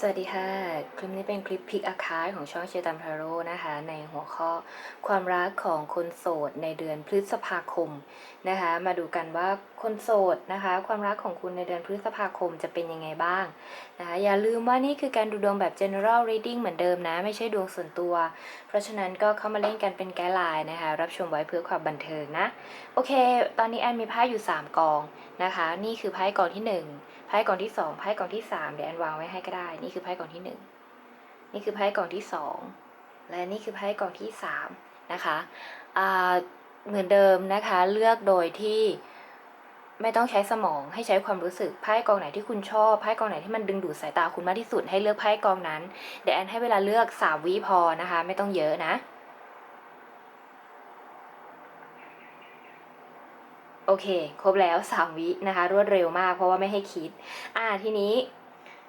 สวัสดีค่ะ คลิปนี้เป็นคลิปพิกอาคาของช่องเชตัมพาโรนะคะ ในหัวข้อความรักของคนโสดในเดือนพฤษภาคมนะคะ มาดูกันว่าคนโสดนะคะ ความรักของคุณในเดือนพฤษภาคมจะเป็นยังไงบ้างนะคะอย่าลืมว่านี่คือการดูดวงแบบ general reading เหมือนเดิมนะ ไม่ใช่ดวงส่วนตัว เพราะฉะนั้นก็เข้ามาเล่นกันเป็นไกด์ไลน์นะคะ รับชมไว้เพื่อความบันเทิงนะ โอเค ตอนนี้แอนมีไพ่อยู่ 3 กองนะคะ นี่คือไพ่กองที่ 1 ไพ่กองที่2ไพ่กองที่3เดี๋ยวแอนวางไว้ให้ก็ได้ นี่คือไพ่กองที่1นี่คือไพ่กองที่2และนี่คือไพ่กองที่3นะคะเหมือนเดิมนะคะเลือกโดยที่ไม่ต้องใช้สมองให้ใช้ความรู้สึกไพ่กองไหนที่คุณชอบไพ่กองไหนที่มันดึงดูดสายตาคุณมากที่สุดให้เลือกไพ่กองนั้น เดี๋ยวแอนให้เวลาเลือก3วิพอนะคะ ไม่ต้องเยอะนะ โอเค ครบแล้ว 3 วินะคะ รวดเร็วมากเพราะว่าไม่ให้คิด อ่าทีนี้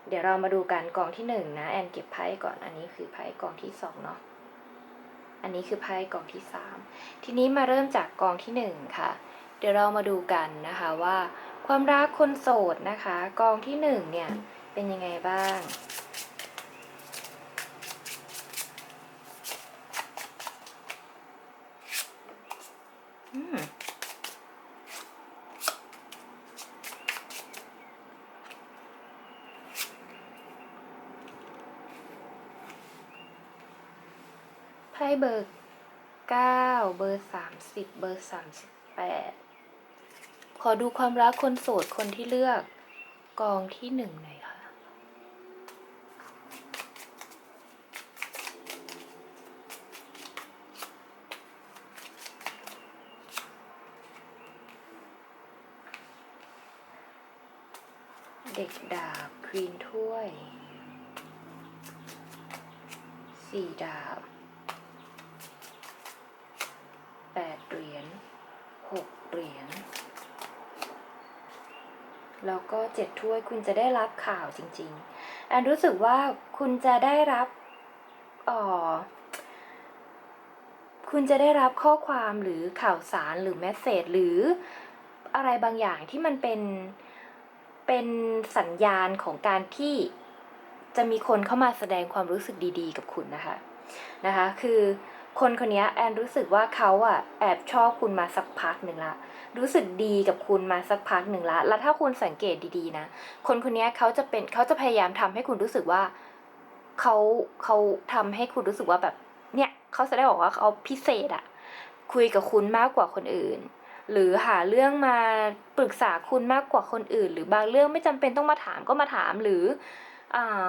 เดี๋ยวเรามาดูกันกองที่ 1 นะ แอนเก็บไพ่ก่อนอันนี้คือไพ่กองที่2เนาะอันนี้คือไพ่กองที่ 3 ทีนี้มาเริ่มจากกองที่ 1 ค่ะ เดี๋ยวเรามาดูกันนะคะว่า ความรักคนโสดนะคะกองที่ 1 เนี่ยเป็นยังไงบ้างอืม ไพ่เบอร์เก้าเบอร์สามสิบเบอร์สามสิบแปดขอดูความรักคนโสดคนที่เลือกกองที่หนึ่งหน่อยค่ะ เด็กดาบควีนถ้วยสี่ดาบ แปดเหรียญหกเหรียญ แล้วก็เจ็ดถ้วยคุณจะได้รับข่าวจริงๆแอนรู้สึกว่าคุณจะได้รับอ่อคุณจะได้รับข้อความหรือข่าวสารหรือแมสเซจหรืออะไรบางอย่างที่มันเป็นเป็นสัญญาณของการที่จะมีคนเข้ามาแสดงความรู้สึกดีๆ กับคุณนะคะนะคะ คือ คนคนนี้แอนรู้สึกว่าเขาอะแอบชอบคุณมาสักพักหนึ่งละ รู้สึกดีกับคุณมาสักพักหนึ่งละ แล้วถ้าคุณสังเกตดีๆนะ คนคนนี้เขาจะเป็นเขาจะพยายามทำให้คุณรู้สึกว่าเขาเขาทำให้คุณรู้สึกว่าแบบเนี่ยเขาแสดงออกว่าเขาพิเศษอะคุยกับคุณมากกว่าคนอื่น หรือหาเรื่องมาปรึกษาคุณมากกว่าคนอื่น หรือบางเรื่องไม่จำเป็นต้องมาถามก็มาถามหรืออ่า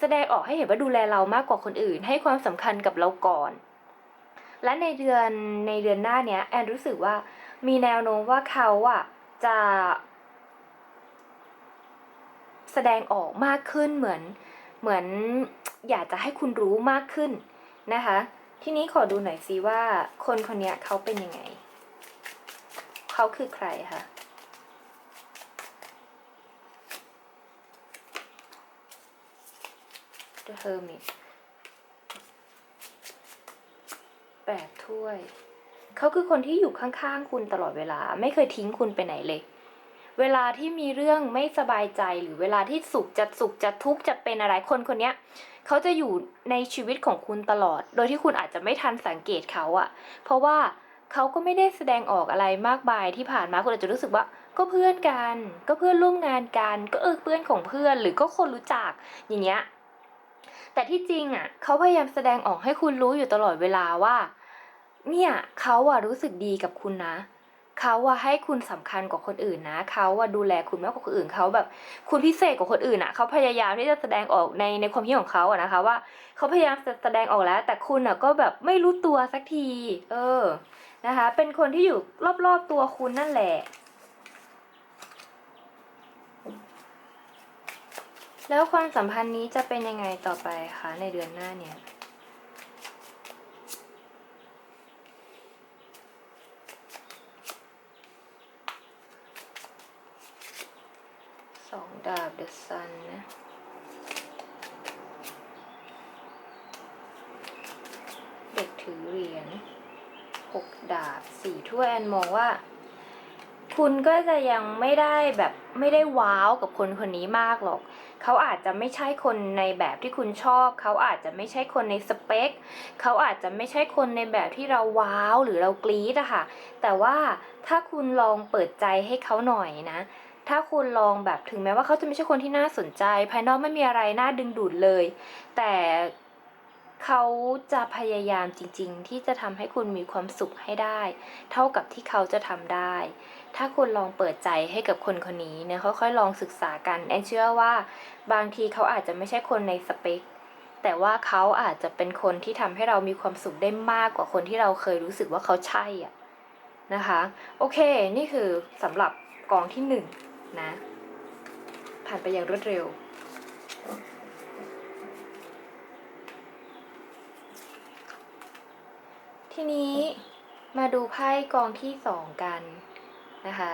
แสดงออกให้เห็นว่าดูแลเรามากกว่าคนอื่น ให้ความสำคัญกับเราก่อน และในเดือนในเดือนหน้าเนี้ยแอนรู้สึกว่ามีแนวโน้มว่าเขาอะจะ แสดงออกมากขึ้นเหมือนเหมือนอยากจะให้คุณรู้มากขึ้นนะคะ ทีนี้ขอดูหน่อยซิว่าคนคนนี้เขาเป็นยังไง เขาคือใครคะ The Hermit แปดถ้วย เขาคือคนที่อยู่ข้างๆคุณตลอดเวลา ไม่เคยทิ้งคุณไปไหนเลย เวลาที่มีเรื่องไม่สบายใจหรือเวลาที่สุขจะสุขจะทุกข์จะเป็นอะไรคนคนเนี้ยเขาจะอยู่ในชีวิตของคุณตลอด โดยที่คุณอาจจะไม่ทันสังเกตเขาอะเพราะว่าเขาก็ไม่ได้แสดงออกอะไรมากมายที่ผ่านมาคุณอาจจะรู้สึกว่า ก็เพื่อนกัน ก็เพื่อนร่วมงานกัน ก็เออเพื่อนของเพื่อน หรือก็คนรู้จักอย่างเงี้ย แต่ที่จริงอะเขาพยายามแสดงออกให้คุณรู้อยู่ตลอดเวลาว่า เนี่ยเขาอะรู้สึกดีกับคุณนะเขาอะให้คุณสำคัญกว่าคนอื่นนะเขาอะดูแลคุณมากกว่าคนอื่นเขาแบบ คุณพิเศษกว่าคนอื่นอะเขาพยายามที่จะแสดงออกในในความคิดของเขาอะนะคะ ว่าเขาพยายามจะแสดงออกแล้ว แต่คุณอะก็แบบไม่รู้ตัวสักที เออนะคะ เป็นคนที่อยู่รอบๆตัวคุณนั่นแหละ แล้วความสัมพันธ์นี้จะเป็นยังไงต่อไปคะในเดือนหน้าเนี่ยสองดาบเดอะซันนะเด็กถือเหรียญหกดาบสี่ถ้วยแอนมองว่าคุณก็จะยังไม่ได้แบบไม่ได้ว้าวกับคนคนนี้มากหรอก เขาอาจจะไม่ใช่คนในแบบที่คุณชอบ เขาอาจจะไม่ใช่คนในสเปค เขาอาจจะไม่ใช่คนในแบบที่เราว้าวหรือเรากรี๊ดอะค่ะ แต่ว่าถ้าคุณลองเปิดใจให้เขาหน่อยนะ ถ้าคุณลองแบบถึงแม้ว่าเขาจะไม่ใช่คนที่น่าสนใจ ภายนอกไม่มีอะไรน่าดึงดูดเลย แต่เขาจะพยายามจริง ๆ ที่จะทำให้คุณมีความสุขให้ได้ เท่ากับที่เขาจะทำได้ ถ้าคุณลองเปิดใจให้กับคนคนนี้เนี่ยค่อยๆ ลองศึกษากันแอนเชื่อว่าบางทีเขาอาจจะไม่ใช่คนในสเปค แต่ว่าเขาอาจจะเป็นคนที่ทำให้เรามีความสุขได้มากกว่าคนที่เราเคยรู้สึกว่าเขาใช่อะนะคะ โอเค นี่คือสำหรับกองที่หนึ่งนะ ผ่านไปอย่างรวดเร็วทีนี้มาดูไพ่กองที่สองกัน นะคะ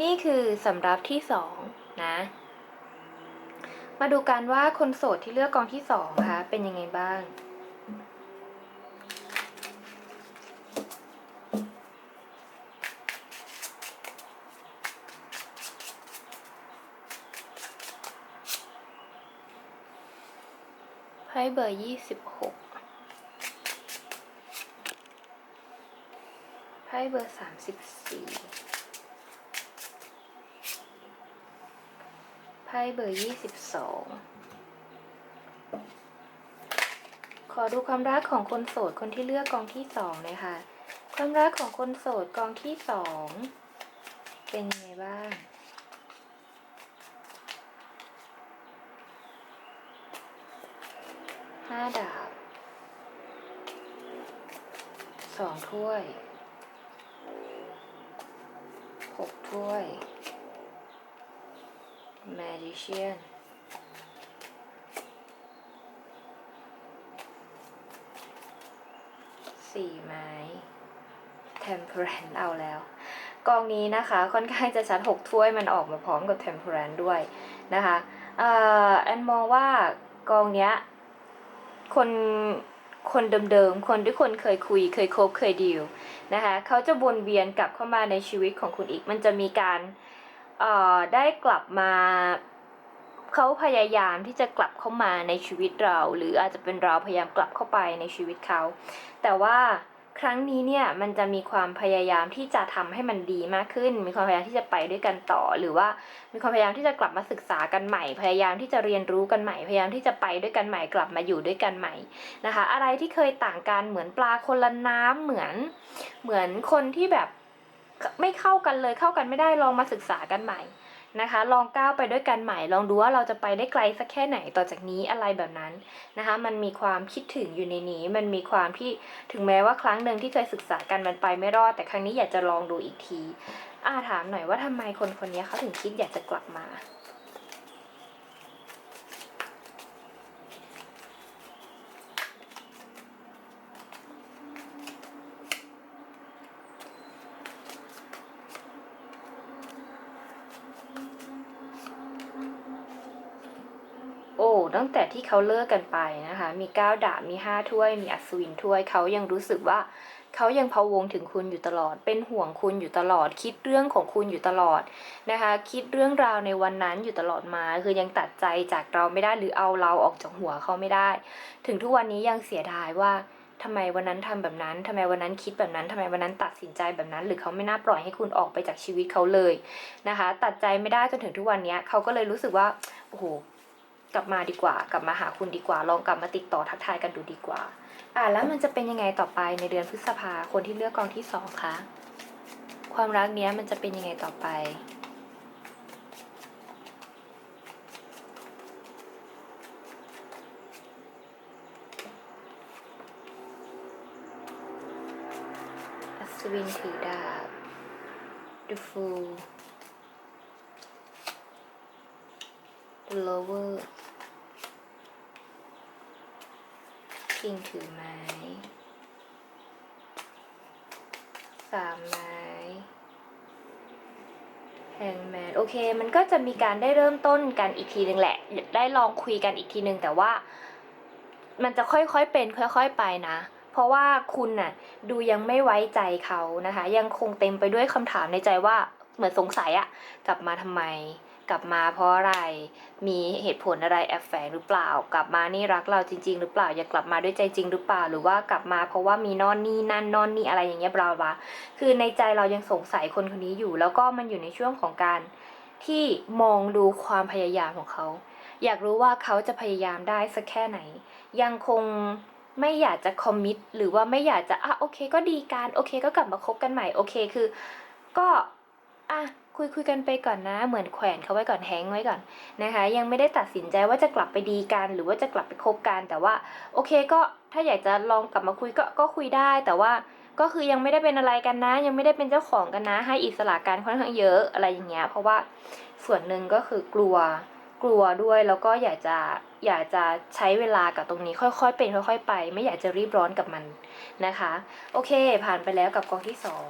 นี่คือสำรับที่สองนะ มาดูกันว่าคนโสดที่เลือกกองที่สองคะเป็นยังไงบ้างไพ่เบอร์ยี่สิบหกไพ่เบอร์สามสิบสี่ พ่เบอร์ยี่สิบสองขอดูความรักของคนโสดคนที่เลือกกองที่สองเลยค่ะ ความรักของคนโสดกองที่สองเป็นยังไงบ้างห้าดาบสองถ้วยหกถ้วย Magician สี่ไม้ Temperance เอาแล้ว กองนี้นะคะค่อนข้างจะชัดหกถ้วยมันออกมาพร้อมกับ Temperance ด้วยนะคะอ่อแอนมองว่ากองเนี้ยคนคนเดิมๆ คนที่คนเคยคุย เคยคบเคยดีลนะคะเขาจะวนเวียนกลับเข้ามาในชีวิตของคุณอีก มันจะมีการ เอ่อได้กลับมาเขาพยายามที่จะกลับเข้ามาในชีวิตเรา หรืออาจจะเป็นเราพยายามกลับเข้าไปในชีวิตเขา แต่ว่าครั้งนี้เนี่ยมันจะมีความพยายามที่จะทำให้มันดีมากขึ้น มีความพยายามที่จะไปด้วยกันต่อ หรือว่ามีความพยายามที่จะกลับมาศึกษากันใหม่ พยายามที่จะเรียนรู้กันใหม่ พยายามที่จะไปด้วยกันใหม่ กลับมาอยู่ด้วยกันใหม่นะคะ อะไรที่เคยต่างกันเหมือนปลาคนละน้ำเหมือนเหมือนคนที่แบบ ไม่เข้ากันเลยเข้ากันไม่ได้ลองมาศึกษากันใหม่นะคะ ลองก้าวไปด้วยกันใหม่ ลองดูว่าเราจะไปได้ไกลสักแค่ไหนต่อจากนี้อะไรแบบนั้นนะคะ มันมีความคิดถึงอยู่ในนี้ มันมีความที่ถึงแม้ว่าครั้งหนึ่งที่เคยศึกษากันมันไปไม่รอด แต่ครั้งนี้อยากจะลองดูอีกทีอาถามหน่อยว่าทำไมคนคนนี้เขาถึงคิดอยากจะกลับมา โอ้ ตั้งแต่ ที่เขาเลิกกันไปนะคะ มีก้าวดาบมีห้าถ้วย มีอัศวินถ้วยเขายังรู้สึกว่าเขายังพะวงถึงคุณอยู่ตลอด เป็นห่วงคุณอยู่ตลอด คิดเรื่องของคุณอยู่ตลอดนะคะ คิดเรื่องราวในวันนั้นอยู่ตลอดมา คือยังตัดใจจากเราไม่ได้หรือเอาเราออกจากหัวเขาไม่ได้ ถึงทุกวันนี้ยังเสียดายว่าทำไมวันนั้นทำแบบนั้นทำไมวันนั้นคิดแบบนั้นทำไมวันนั้นตัดสินใจแบบนั้น หรือเขาไม่น่าปล่อยให้คุณออกไปจากชีวิตเขาเลยนะคะ ตัดใจไม่ได้จนถึงทุกวันนี้เขาก็เลยรู้สึกว่า โอ้โห กลับมาดีกว่า กลับมาหาคุณดีกว่า ลองกลับมาติดต่อทักทายกันดูดีกว่า อ่าแล้วมันจะเป็นยังไงต่อไปในเดือนพฤษภาคนที่เลือกกองที่สองคะความรักเนี้ยมันจะเป็นยังไงต่อไปอัศวินถือดาบ The Fool The Lover คิงถือไม้ สามไม้แฮงแมนโอเค มันก็จะมีการได้เริ่มต้นกันอีกทีหนึ่งแหละ ได้ลองคุยกันอีกทีหนึ่งแต่ว่า มันจะค่อยๆเป็น ค่อย ๆ ไปนะ เพราะว่าคุณน่ะ ดูยังไม่ไว้ใจเขานะคะ ยังคงเต็มไปด้วยคำถามในใจว่าเหมือนสงสัยอะกลับมาทำไม กลับมาเพราะอะไร มีเหตุผลอะไรแอบแฝงหรือเปล่า กลับมานี่รักเราจริง ๆ หรือเปล่า อยากกลับมาด้วยใจจริงหรือเปล่า หรือว่ากลับมาเพราะว่ามีนอนนี่นั่นนอนนี่อะไรอย่างเงี้ยบลาบลาคือในใจเรายังสงสัยคนคนนี้อยู่ แล้วก็มันอยู่ในช่วงของการที่มองดูความพยายามของเขา อยากรู้ว่าเขาจะพยายามได้สักแค่ไหน ยังคงไม่อยากจะคอมมิตหรือว่าไม่อยากจะอะโอเค ก็ดีกันโอเค ก็กลับมาคบกันใหม่โอเคคือ ก็อะ คุยคุยกันไปก่อนนะ เหมือนแขวนเขาไว้ก่อนแฮงไว้ก่อนนะคะ ยังไม่ได้ตัดสินใจว่าจะกลับไปดีกัน หรือว่าจะกลับไปคบกัน แต่ว่าโอเคก็ถ้าอยากจะลองกลับมาคุยก็ก็คุยได้ แต่ว่าก็คือยังไม่ได้เป็นอะไรกันนะ ยังไม่ได้เป็นเจ้าของกันนะ ให้อิสระกันค่อนข้างเยอะอะไรอย่างเงี้ย เพราะว่าส่วนหนึ่งก็คือกลัวกลัวด้วยแล้วก็อยากจะอยากจะใช้เวลากับตรงนี้ค่อยๆ เป็นค่อย ๆ ไป ไม่อยากจะรีบร้อนกับมันนะคะ โอเค ผ่านไปแล้วกับกองที่สอง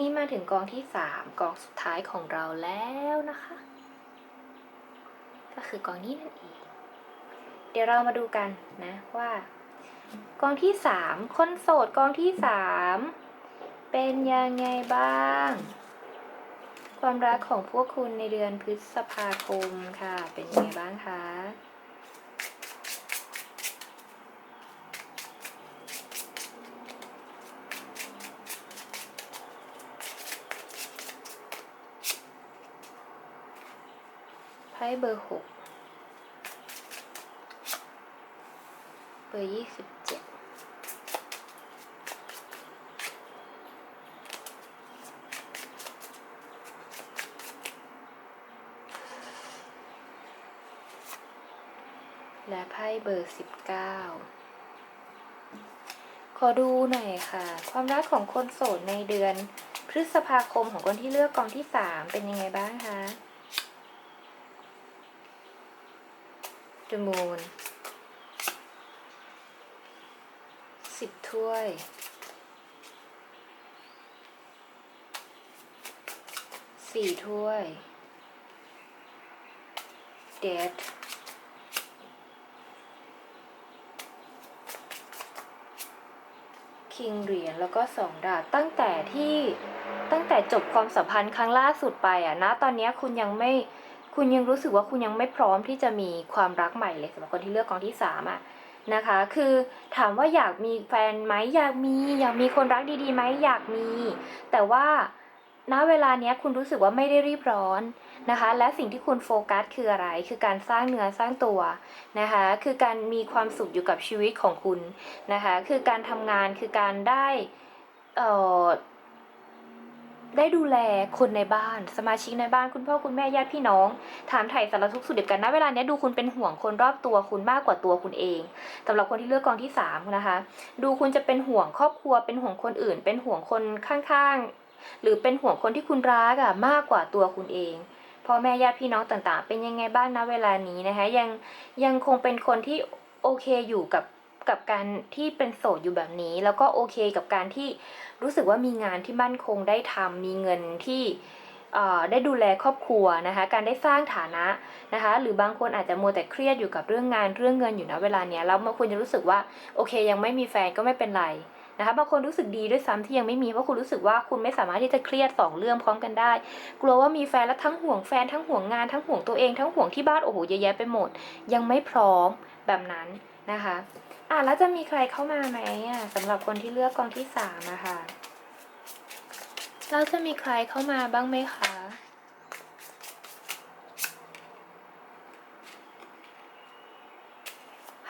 นี้มาถึงกองที่สามกองสุดท้ายของเราแล้วนะคะ ก็คือกองนี้นั่นเองเดี๋ยวเรามาดูกันนะว่า กองที่สามคนโสดกองที่สามเป็นยังไงบ้าง ความรักของพวกคุณในเดือนพฤษภาคมค่ะ เป็นยังไงบ้างคะ ไพ่เบอร์หกเบอร์ยี่สิบเจ็ดและไพ่เบอร์สิบเก้าขอดูหน่อยค่ะ ความรักของคนโสดในเดือนพฤษภาคมของคนที่เลือกกองที่สามเป็นยังไงบ้างคะ The Moon สิบถ้วย สี่ถ้วยเดดคิงเหรียญแล้วก็สองดาบตั้งแต่ที่ตั้งแต่จบความสัมพันธ์ครั้งล่าสุดไปอะนะ ตอนนี้คุณยังไม่ คุณยังรู้สึกว่าคุณยังไม่พร้อมที่จะมีความรักใหม่เลยสำหรับคนที่เลือกกองที่สามอะนะคะ คือถามว่าอยากมีแฟนไหมอยากมี อยากมีคนรักดีๆไหมอยากมี แต่ว่าณเวลาเนี้ยคุณรู้สึกว่าไม่ได้รีบร้อนนะคะ และสิ่งที่คุณโฟกัสคืออะไร คือการสร้างเนื้อสร้างตัวนะคะ คือการมีความสุขอยู่กับชีวิตของคุณนะคะ คือการทำงานคือการได้เอ่อ ได้ดูแลคนในบ้าน สมาชิกในบ้านคุณพ่อคุณแม่ญาติพี่น้อง ถามไถ่สารทุกข์สุดเด็ดกันนะเวลาเนี้ยดูคุณเป็นห่วงคนรอบตัวคุณมากกว่าตัวคุณเองสำหรับคนที่เลือกกองที่สามนะคะ ดูคุณจะเป็นห่วงครอบครัว เป็นห่วงคนอื่น เป็นห่วงคนข้างๆ หรือเป็นห่วงคนที่คุณรักอะมากกว่าตัวคุณเองพ่อแม่ญาติพี่น้องต่างๆ เป็นยังไงบ้างนะเวลานี้นะคะยังยังคงเป็นคนที่โอเคอยู่กับกับการที่เป็นโสดอยู่แบบนี้ แล้วก็โอเคกับการที่ รู้สึกว่ามีงานที่มั่นคงได้ทำมีเงินที่ได้ดูแลครอบครัวนะคะ การได้สร้างฐานะนะคะ หรือบางคนอาจจะมัวแต่เครียดอยู่กับเรื่องงานเรื่องเงินอยู่นะเวลาเนี้ยแล้วบางคนจะรู้สึกว่าโอเค ยังไม่มีแฟนก็ไม่เป็นไรนะคะบางคนรู้สึกดีด้วยซ้ำที่ยังไม่มีเพราะคุณรู้สึกว่าคุณไม่สามารถที่จะเครียดสองเรื่องพร้อมกันได้ กลัวว่ามีแฟนแล้วทั้งห่วงแฟนทั้งห่วงงานทั้งห่วงตัวเองทั้งห่วงที่บ้านโอ้โหเยอะแยะไปหมด ยังไม่พร้อมแบบนั้นนะคะ อะแล้วจะมีใครเข้ามาไหมอะสำหรับคนที่เลือกกองที่สามอะค่ะแล้วจะมีใครเข้ามาบ้างไหมคะ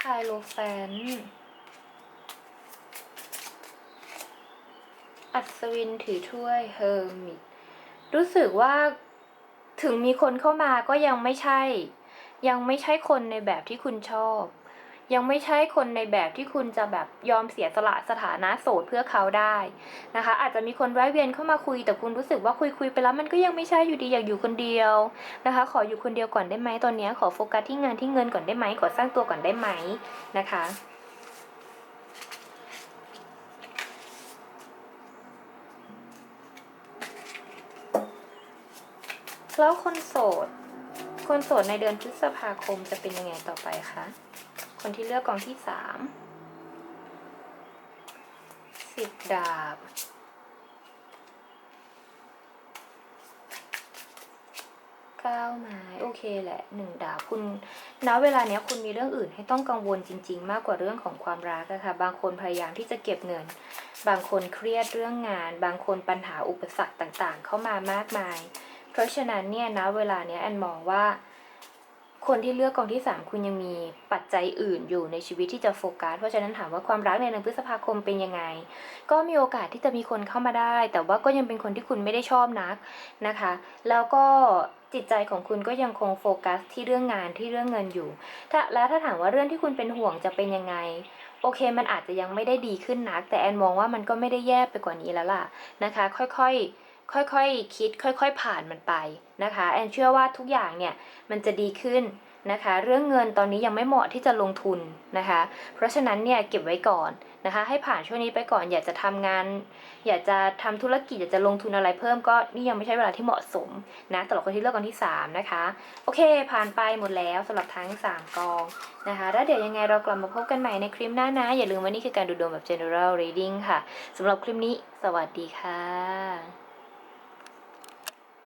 ไฮโลแฟนอัศวินถือถ้วยเฮอร์มิตรู้สึกว่าถึงมีคนเข้ามาก็ยังไม่ใช่ ยังไม่ใช่คนในแบบที่คุณชอบ ยังไม่ใช่คนในแบบที่คุณจะแบบยอมเสียสละสถานะโสดเพื่อเขาได้นะคะ อาจจะมีคนแวะเวียนเข้ามาคุยแต่คุณรู้สึกว่าคุยคุยๆไปแล้วมันก็ยังไม่ใช่อยู่ดีอยากอยู่คนเดียวนะคะ ขออยู่คนเดียวก่อนได้ไหมตอนนี้ขอโฟกัสที่งานที่เงินก่อนได้ไหมขอสร้างตัวก่อนได้ไหมนะคะแล้วคนโสด คนโสดในเดือนพฤษภาคมจะเป็นยังไงต่อไปคะ คนที่เลือกกองที่สามสิบดาบเก้าไม้โอเคแหละหนึ่งดาบคุณณเวลาเนี้ยคุณมีเรื่องอื่นให้ต้องกังวลจริง ๆ มากกว่าเรื่องของความรักอะค่ะ บางคนพยายามที่จะเก็บเงิน บางคนเครียดเรื่องงาน บางคนปัญหาอุปสรรคต่างๆ เข้ามามากมาย เพราะฉะนั้นเนี่ยนะเวลาเนี้ยแอนมองว่า คนที่เลือกกองที่ 3 คุณยังมีปัจจัยอื่นอยู่ในชีวิตที่จะโฟกัส เพราะฉะนั้นถามว่าความรักในเดือนพฤษภาคมเป็นยังไง ก็มีโอกาสที่จะมีคนเข้ามาได้ แต่ว่าก็ยังเป็นคนที่คุณไม่ได้ชอบนักนะคะ แล้วก็จิตใจของคุณก็ยังคงโฟกัสที่เรื่องงานที่เรื่องเงินอยู่ ถ้าแล้วถ้าถามว่าเรื่องที่คุณเป็นห่วงจะเป็นยังไง โอเค มันอาจจะยังไม่ได้ดีขึ้นนัก แต่แอนมองว่ามันก็ไม่ได้แย่ไปกว่านี้แล้วล่ะนะคะ ค่อยๆ ค่อยๆคิด ค่อย ๆ ผ่านมันไปนะคะแอนเชื่อว่าทุกอย่างเนี่ยมันจะดีขึ้นนะคะ เรื่องเงินตอนนี้ยังไม่เหมาะที่จะลงทุนนะคะ เพราะฉะนั้นเนี่ยเก็บไว้ก่อนนะคะ ให้ผ่านช่วงนี้ไปก่อน อยากจะทำงาน อยากจะทำธุรกิจอยากจะลงทุนอะไรเพิ่มก็นี่ยังไม่ใช่เวลาที่เหมาะสมนะสำหรับคนที่เลือกกองที่ 3 นะคะ โอเค ผ่านไปหมดแล้วสำหรับทั้ง 3 กองนะคะ แล้วเดี๋ยวยังไงเรากลับมาพบกันใหม่ในคลิปหน้านะ อย่าลืมว่านี่คือการดูดวงแบบ general reading ค่ะสำหรับคลิปนี้ สวัสดีค่ะ